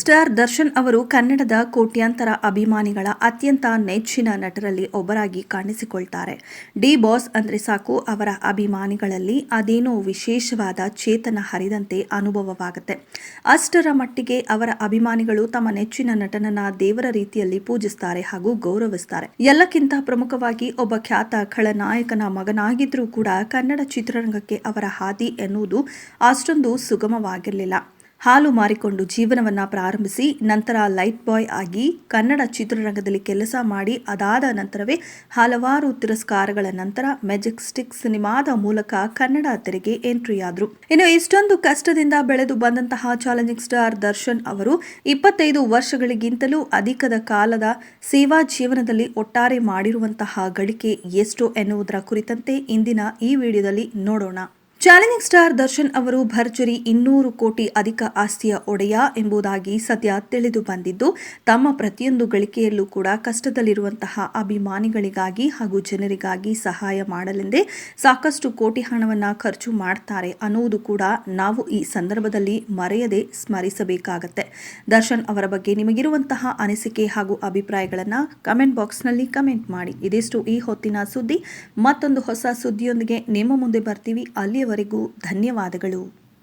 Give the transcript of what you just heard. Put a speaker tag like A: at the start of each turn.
A: Star Darshan ಅವರು ಕನ್ನಡದ ಕೋಟ್ಯಾಂತರ ಅಭಿಮಾನಿಗಳ ಅತ್ಯಂತ ನೆಚ್ಚಿನ ನಟರಲ್ಲಿ ಒಬ್ಬರಾಗಿ ಕಾಣಿಸಿಕೊಳ್ತಾರೆ. ಡಿ ಬಾಸ್ ಅಂದರೆ ಸಾಕು, ಅವರ ಅಭಿಮಾನಿಗಳಲ್ಲಿ ಅದೇನೋ ವಿಶೇಷವಾದ ಚೇತನ ಹರಿದಂತೆ ಅನುಭವವಾಗುತ್ತೆ. ಅಷ್ಟರ ಮಟ್ಟಿಗೆ ಅವರ ಅಭಿಮಾನಿಗಳು ತಮ್ಮ ನೆಚ್ಚಿನ ನಟನನ್ನ ದೇವರ ರೀತಿಯಲ್ಲಿ ಪೂಜಿಸ್ತಾರೆ ಹಾಗೂ ಗೌರವಿಸ್ತಾರೆ. ಎಲ್ಲಕ್ಕಿಂತ ಪ್ರಮುಖವಾಗಿ ಒಬ್ಬ ಖ್ಯಾತ ಖಳನಾಯಕನ ಮಗನಾಗಿದ್ರೂ ಕೂಡ ಕನ್ನಡ ಚಿತ್ರರಂಗಕ್ಕೆ ಅವರ ಹಾದಿ ಎನ್ನುವುದು ಅಷ್ಟೊಂದು ಸುಗಮವಾಗಿರಲಿಲ್ಲ. ಹಾಲು ಮಾರಿಕೊಂಡು ಜೀವನವನ್ನ ಪ್ರಾರಂಭಿಸಿ ನಂತರ ಲೈಟ್ ಬಾಯ್ ಆಗಿ ಕನ್ನಡ ಚಿತ್ರರಂಗದಲ್ಲಿ ಕೆಲಸ ಮಾಡಿ, ಅದಾದ ನಂತರವೇ ಹಲವಾರು ತಿರಸ್ಕಾರಗಳ ನಂತರ ಮೆಜೆಸ್ಟಿಕ್ ಸಿನಿಮಾದ ಮೂಲಕ ಕನ್ನಡ ತೆರೆಗೆ ಎಂಟ್ರಿಯಾದರು ಇನ್ನು ಇಷ್ಟೊಂದು ಕಷ್ಟದಿಂದ ಬೆಳೆದು ಬಂದಂತಹ ಚಾಲೆಂಜಿಂಗ್ ಸ್ಟಾರ್ ದರ್ಶನ್ ಅವರು ಇಪ್ಪತ್ತೈದು ವರ್ಷಗಳಿಗಿಂತಲೂ ಅಧಿಕದ ಕಾಲದ ಸೇವಾ ಜೀವನದಲ್ಲಿ ಒಟ್ಟಾರೆ ಮಾಡಿರುವಂತಹ ಗಳಿಕೆ ಎಷ್ಟು ಎನ್ನುವುದರ ಕುರಿತಂತೆ ಇಂದಿನ ಈ ವಿಡಿಯೋದಲ್ಲಿ ನೋಡೋಣ. ಚಾಲೆಂಜಿಂಗ್ ಸ್ಟಾರ್ ದರ್ಶನ್ ಅವರು ಭರ್ಜರಿ ಇನ್ನೂರು ಕೋಟಿ ಅಧಿಕ ಆಸ್ತಿಯ ಒಡೆಯ ಎಂಬುದಾಗಿ ಸದ್ಯ ತಿಳಿದು ಬಂದಿದ್ದು, ತಮ್ಮ ಪ್ರತಿಯೊಂದು ಗಳಿಕೆಯಲ್ಲೂ ಕೂಡ ಕಷ್ಟದಲ್ಲಿರುವಂತಹ ಅಭಿಮಾನಿಗಳಿಗಾಗಿ ಹಾಗೂ ಜನರಿಗಾಗಿ ಸಹಾಯ ಮಾಡಲೆಂದೇ ಸಾಕಷ್ಟು ಕೋಟಿ ಹಣವನ್ನ ಖರ್ಚು ಮಾಡ್ತಾರೆ ಅನ್ನುವುದು ಕೂಡ ನಾವು ಈ ಸಂದರ್ಭದಲ್ಲಿ ಮರೆಯದೆ ಸ್ಮರಿಸಬೇಕಾಗತ್ತೆ. ದರ್ಶನ್ ಅವರ ಬಗ್ಗೆ ನಿಮಗಿರುವಂತಹ ಅನಿಸಿಕೆ ಹಾಗೂ ಅಭಿಪ್ರಾಯಗಳನ್ನು ಕಮೆಂಟ್ ಬಾಕ್ಸ್ನಲ್ಲಿ ಕಮೆಂಟ್ ಮಾಡಿ. ಇದಿಷ್ಟು ಈ ಹೊತ್ತಿನ ಸುದ್ದಿ. ಮತ್ತೊಂದು ಹೊಸ ಸುದ್ದಿಯೊಂದಿಗೆ ನಿಮ್ಮ ಮುಂದೆ ಬರ್ತೀವಿ. ಅಲ್ಲಿಯವರೆಗೂ ಧನ್ಯವಾದಗಳು.